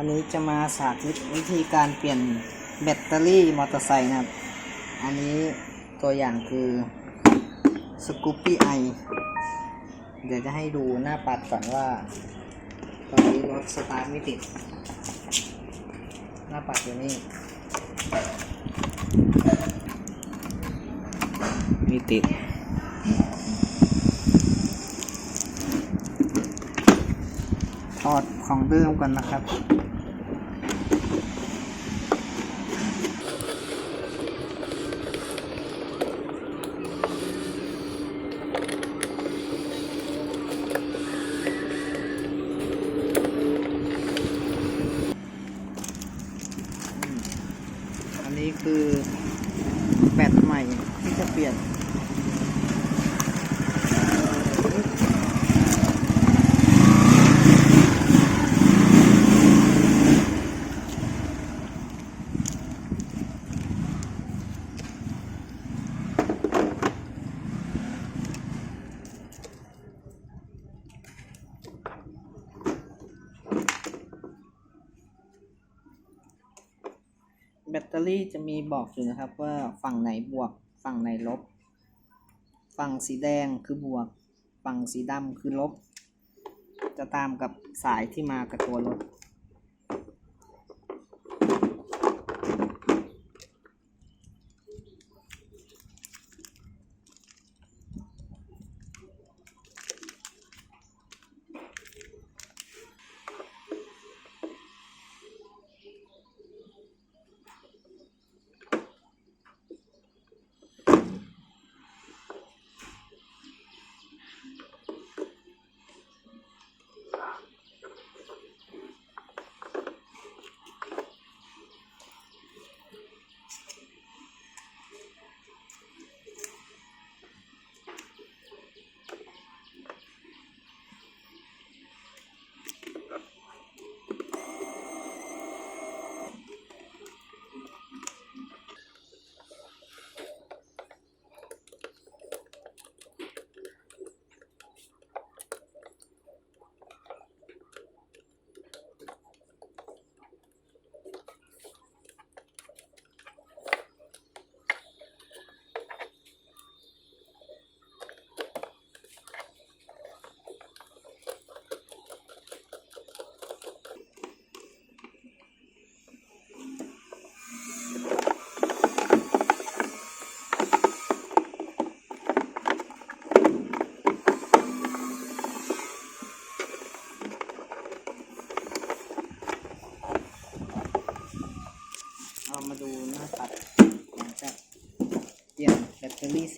อันนี้จะมาสาธิตวิธีการเปลี่ยนแบตเตอรี่มอเตอร์ไซค์นะครับ อันนี้ตัวอย่างคือสกูปปี้ไอเดี๋ยวจะให้ดูหน้าปัดก่อนว่า ตอนนี้รถสตาร์ทไม่ติด หน้าปัดอยู่นี่มีติดถอดของเดิมกันนะครับ นี้คือแบตใหม่ที่จะเปลี่ยน แบตเตอรี่จะมีบอกอยู่นะครับว่าฝั่งไหนบวก ฝั่งไหนลบ ฝั่งสีแดงคือบวก ฝั่งสีดำคือลบ จะตามกับสายที่มากับตัวรถ เ